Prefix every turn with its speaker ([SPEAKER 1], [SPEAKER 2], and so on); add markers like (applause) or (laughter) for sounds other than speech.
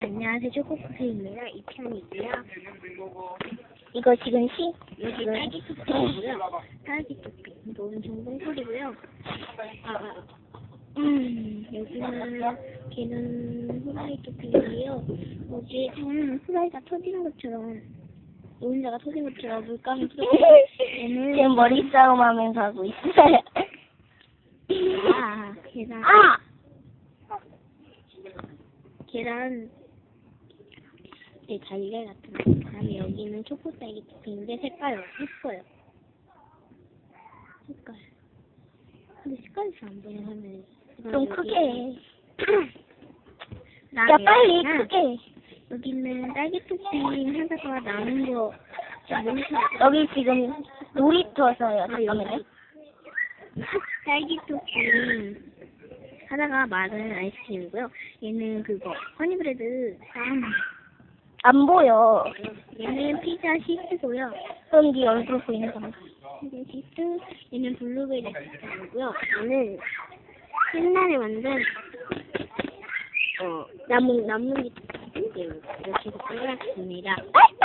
[SPEAKER 1] 안녕하세요, 초코쿠키입니다. 2편이고요.
[SPEAKER 2] 이거 지금 시?
[SPEAKER 1] 여기 딸기 토핑이고요. 딸기 토핑. 이거는 정동 소리고요. 아, 아. 음, 여기는 걔는 후라이 토핑이에요. 뭐지? 저는 후라이가 터지는 것처럼, 노른자가 터진 것처럼 물감이 뚫고, 얘는
[SPEAKER 2] 지금 머리 싸움 하면서 하고 있어요.
[SPEAKER 1] 아, 계란.
[SPEAKER 2] 아!
[SPEAKER 1] 계란 네, 달걀 같은 거. 그다음에 여기는 초코 딸기 토핑인데 색깔이 예뻐요. 색깔. 근데 색깔이 잘 안 보여 화면에.
[SPEAKER 2] 좀 크게 (clears throat) 해. 야, 빨리 크게 해.
[SPEAKER 1] 여기는 딸기 토핑 하다가 남은 거. (laughs)
[SPEAKER 2] 여기 지금 놀이터서요. 잠깐만요. (laughs)
[SPEAKER 1] 딸기 토핑 하다가 마른 아이스크림이고요. 얘는 그거 허니브레드 쌈.
[SPEAKER 2] 안 보여.
[SPEAKER 1] 얘는 피자 시트고요.
[SPEAKER 2] 그럼 네 얼굴 보이는 건가?
[SPEAKER 1] 얘는 시트, 얘는 블루베리 시트고요. 얘는 옛날에 만든 어 나무 나무 이렇게 이렇게.
[SPEAKER 2] 빠이빠이!